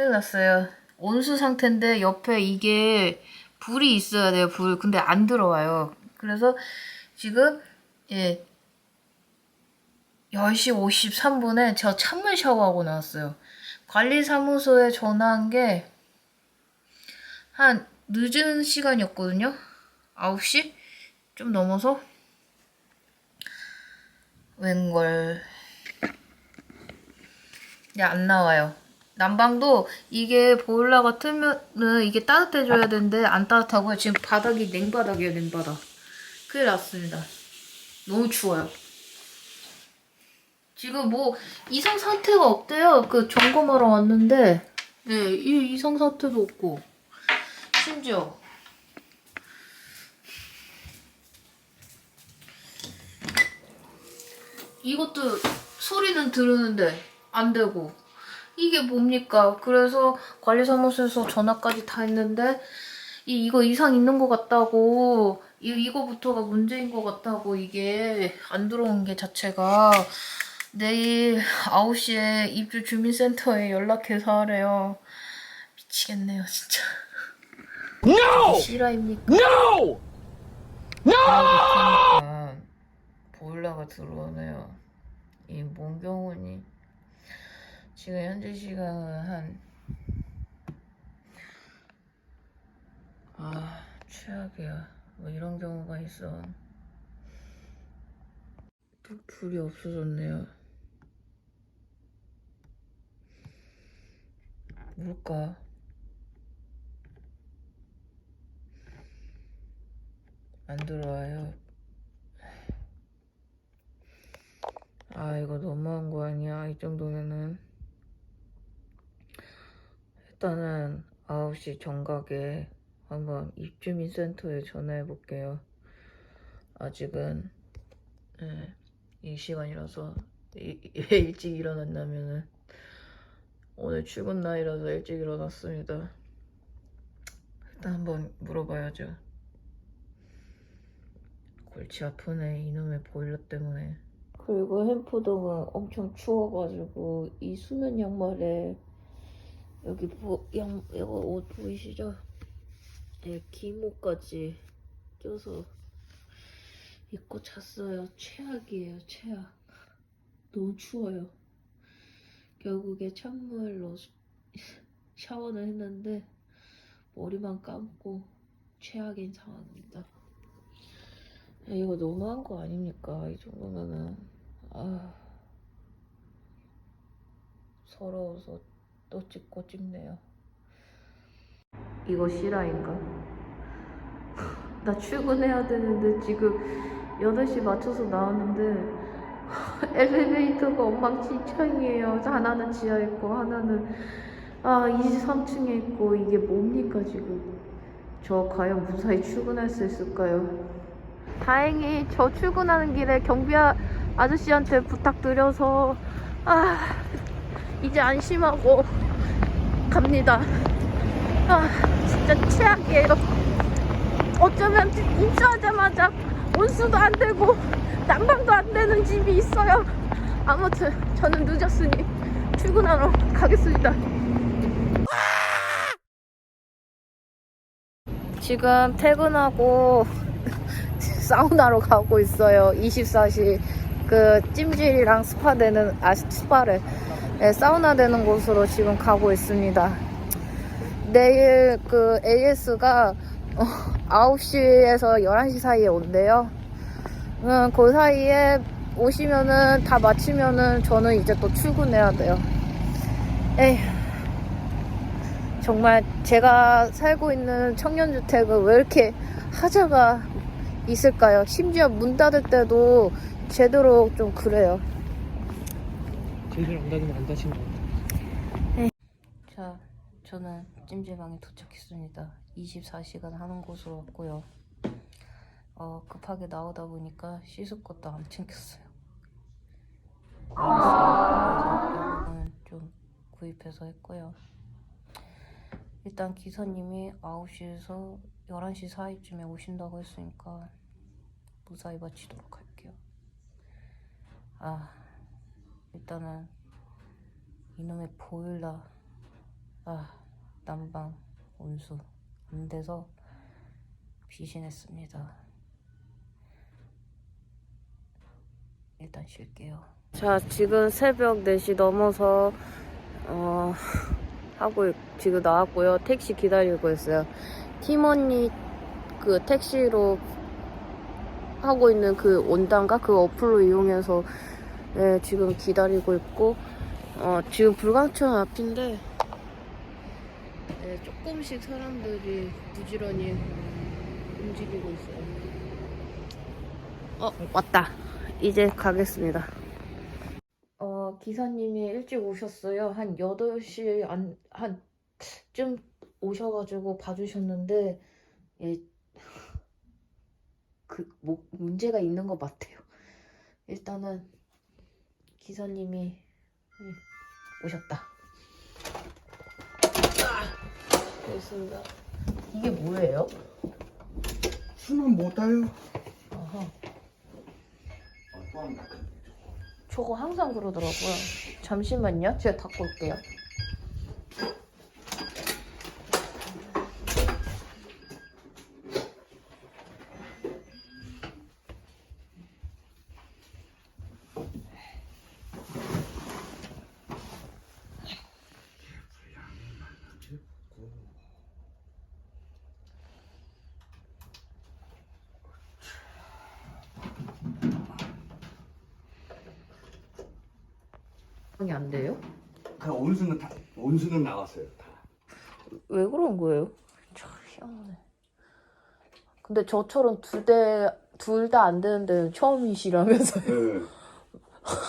큰일 났어요. 온수 상태인데 옆에 이게 불이 있어야 돼요, 불. 근데 안 들어와요. 그래서 지금, 예, 10시 53분에 제가 찬물 샤워하고 나왔어요. 관리사무소에 전화한 게 한 늦은 시간이었거든요. 9시? 좀 넘어서? 웬걸. 네, 안 나와요. 난방도 이게 보일러가 틀면은 이게 따뜻해져야 되는데 안 따뜻하고요. 지금 바닥이 냉바닥이에요, 냉바닥. 큰일 났습니다. 너무 추워요. 지금 뭐 이상 상태가 없대요. 그 점검하러 왔는데, 네, 이 이상 상태도 없고, 심지어 이것도 소리는 들으는데 안 되고 이게 뭡니까? 그래서 관리사무소에서 전화까지 다 했는데 이 이거 이상 있는 것 같다고 이 이거부터가 문제인 것 같다고 이게 안 들어온 게 자체가 내일 9시에 입주 주민센터에 연락해서 하래요. 미치겠네요, 진짜. No! 실화입니까? No! 그러니까 보일러가 들어오네요. 이 몽경훈이 지금 현재 시간은 한 아, 최악이야. 뭐 이런 경우가 있어. 또 불이 없어졌네요. 뭘까? 안 들어와요. 아, 이거 너무한 거 아니야? 이 정도면은. 일단은 9시 정각에 한번 입주민센터에 전화해 볼게요. 아직은, 예, 이 시간이라서 이- 일찍 일어난다면은 오늘 출근 날이라서 일찍 일어났습니다. 일단 한번 물어봐야죠. 골치 아프네 이놈의 보일러 때문에 그리고 햄프동은 엄청 추워가지고 이 수면 양말에 여기 보, 양, 이거 옷 보이시죠? 네, 기모까지 껴서 입고 잤어요. 최악이에요 최악. 너무 추워요. 결국에 찬물로 샤워는 했는데 머리만 감고 최악인 상황입니다. 야, 이거 너무한 거 아닙니까? 이 정도면은. 아 서러워서 또 찍고 찍네요. 이거 실화인가? 나 출근해야 되는데 지금 8시 맞춰서 나왔는데 엘리베이터가 엉망진창이에요. 하나는 지하에 있고 하나는 아 23층에 있고 이게 뭡니까 지금? 저 과연 무사히 출근할 수 있을까요? 다행히 저 출근하는 길에 경비 아- 아저씨한테 부탁드려서 아 이제 안심하고 갑니다. 아 진짜 최악이에요. 어쩌면 입주하자마자 온수도 안 되고 난방도 안 되는 집이 있어요. 아무튼 저는 늦었으니 출근하러 가겠습니다. 지금 퇴근하고 사우나로 가고 있어요. 24시 그 찜질이랑 스파 되는 아 스파를 네, 사우나 되는 곳으로 지금 가고 있습니다. 내일 그 AS가 9시에서 11시 사이에 온대요. 음, 그 사이에 오시면은 다 마치면은 저는 이제 또 출근해야 돼요. 에이. 정말 제가 살고 있는 청년주택은 왜 이렇게 하자가 있을까요? 심지어 문 닫을 때도 제대로 좀 그래요. 제대로 안 닫으면 안 닫힌 거 같아. 자, 저는 찜질방에 도착했습니다. 24시간 하는 곳으로 왔고요. 어, 급하게 나오다 보니까 씻을 것도 안 챙겼어요. 좀 구입해서 했고요. 일단 기사님이 9시에서 11시 사이쯤에 오신다고 했으니까 무사히 마치도록 할게요. 아, 일단은 이놈의 보일러 아 난방 온수 안 돼서 비신했습니다. 일단 쉴게요. 자 지금 새벽 4시 넘어서 어 하고 있- 지금 나왔고요. 택시 기다리고 있어요. 팀원이 그 택시로 하고 있는 그 온단가 그 어플로 이용해서 네, 지금 기다리고 있고 어, 지금 불광천 앞인데 네, 조금씩 사람들이 부지런히 움직이고 있어요. 어 왔다. 이제 가겠습니다. 어 기사님이 일찍 오셨어요. 한 8시 안, 한 쯤 오셔가지고 봐주셨는데 예, 그, 뭐, 문제가 있는 것 같아요. 일단은 기사님이 음, 오셨다. 아, 됐습니다. 이게 뭐예요? 수는 못 타요. 어허. 저거 항상 그러더라고요. 잠시만요. 제가 닫고 올게요. 이 안 돼요? 다 온수는 다 온수는 나왔어요. 다. 왜 그런 거예요? 참 희한하네. 근데 저처럼 두 대, 둘 다 안 되는 데는 처음이시라면서요. 예.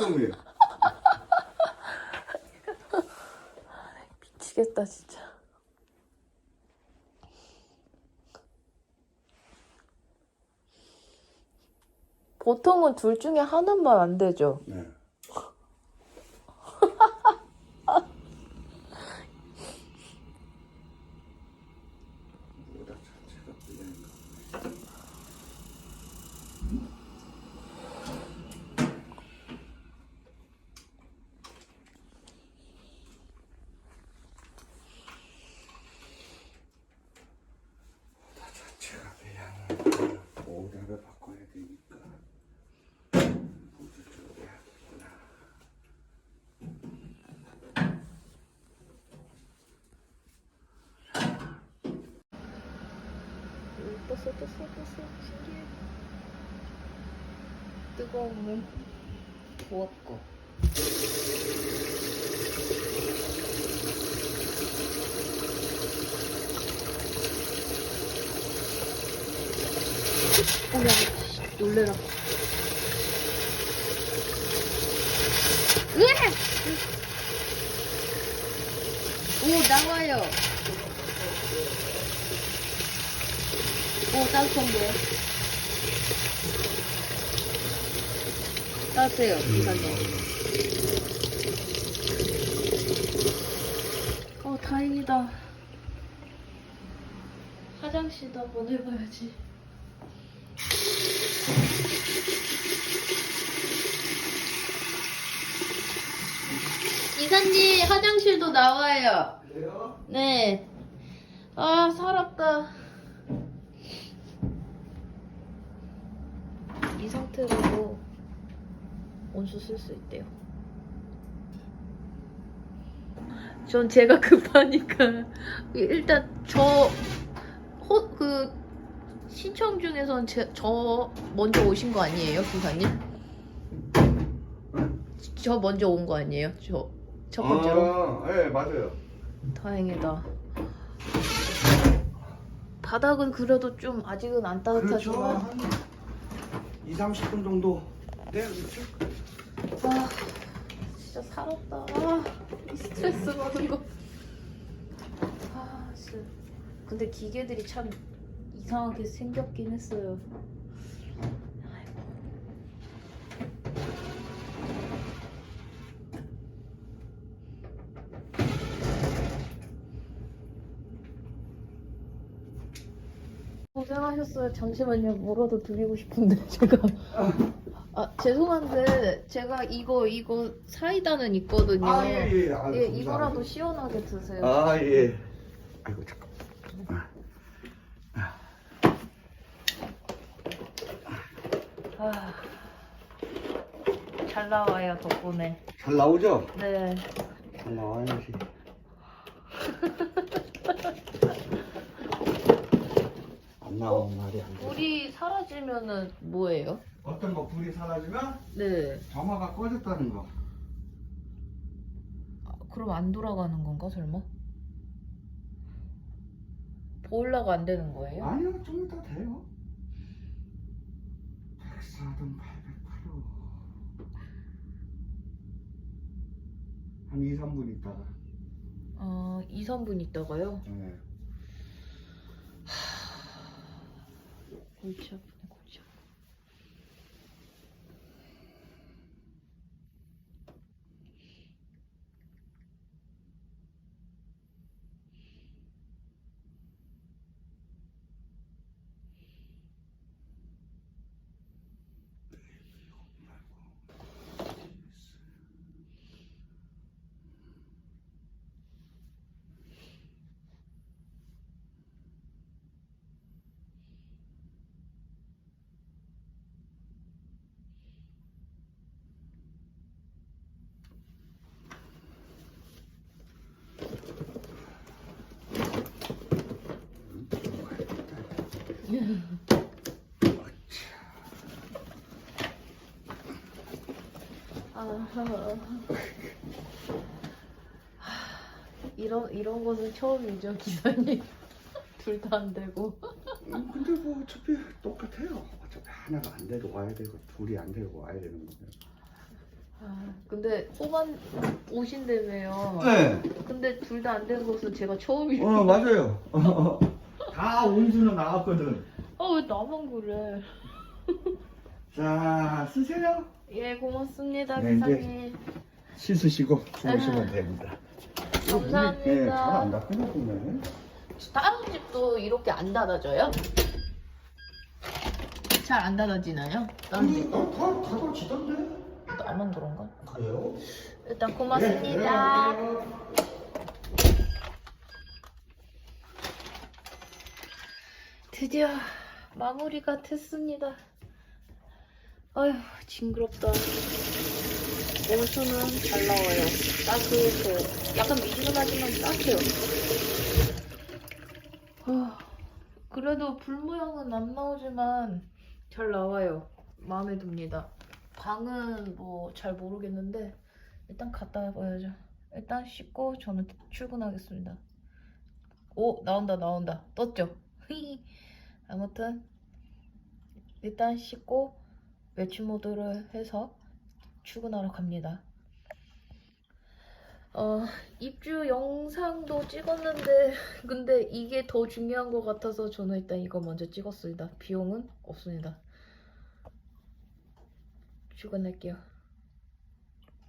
처음이에요. 미치겠다, 진짜. 보통은 둘 중에 하나만 안 되죠. 네. 뭐다 자체가 불량인가? 뭐다 자체가 불량이야. 오다를 바꿔야 되니까. 모두 쪽이야. 떴어, 떴어, 떴어. 신기해. 뜨거운 물 부었고. 어머, 놀래라. 으악! 오, 나와요. 오, 따뜻한데요? 따뜻해요, 기사님. 어, 다행이다. 화장실도 한번 해봐야지. 이사님, 화장실도 나와요. 그래요? 네. 아, 살았다. 이 상태로도 온수 쓸 수 있대요. 전 제가 급하니까 일단 저 호, 그 신청 중에선 제, 저 먼저 오신 거 아니에요, 기사님? 저 먼저 온 거 아니에요? 저 첫 번째로? 아, 예, 맞아요. 다행이다. 바닥은 그래도 좀 아직은 안 그렇죠. 따뜻하지만 한 2, 30분 정도 돼야겠죠? 아 진짜 살았다. 아, 이 스트레스 받은 거. 아 진짜. 근데 기계들이 참 이상하게 생겼긴 했어요. 아이고. 고생 하셨어요. 잠시만요. 뭐라도 드리고 싶은데 제가 아 죄송한데 제가 이거 이거 사이다는 있거든요. 아, 예, 예. 아, 예, 감사합니다. 이거라도 시원하게 드세요. 아, 예. 아이고, 잠깐. 아, 잘 나와요 덕분에. 잘 나오죠? 네. 잘 나와야지. 안 나오는 말이 안 돼. 불이 사라지면은 뭐예요? 어떤 거 불이 사라지면 네. 점화가 꺼졌다는 거. 아, 그럼 안 돌아가는 건가 설마? 보일러가 안 되는 거예요? 아니요, 좀 이따 돼요. 104든 808호. 한 2, 3분 있다가. 아, 2, 3분 있다가요? 네. 골 아, 이런 이런 거는 처음이죠 기사님 둘 다 안 되고 음, 근데 뭐 어차피 똑같아요. 어차피 하나가 안 돼도 와야 되고 둘이 안 되고 와야 되는 거예요. 아 근데 뽑안 오신다며요 네. 근데 둘 다 안 된 것은 제가 처음이에요 어 맞아요. 다 온수는 나왔거든. 아왜 나만 그래 자 쓰세요. 예 고맙습니다 네, 이제- 기사님 씻으시고 주무시면 됩니다. 감사합니다. 예, 잘안 닦구나 보면. 다른 집도 이렇게 안 닫아져요? 잘 안 닫아지나요? 다른 아니 집도? 다 닫아지던데. 나만 그런가? 그래요? 일단 네, 고맙습니다. 들어가세요. 드디어 마무리가 됐습니다. 아휴 징그럽다. 온수는 잘 나와요. 따뜻해요. 약간 미지근하지만 따뜻해요. 아, 그래도 불 모양은 안 나오지만 잘 나와요. 마음에 듭니다. 방은 뭐 잘 모르겠는데 일단 갔다 와야죠. 일단 씻고 저는 출근하겠습니다. 오 나온다 나온다 떴죠? 아무튼 일단 씻고 외출 모드를 해서 출근하러 갑니다. 어, 입주 영상도 찍었는데 근데 이게 더 중요한 것 같아서 저는 일단 이거 먼저 찍었습니다. 비용은 없습니다. 출근할게요.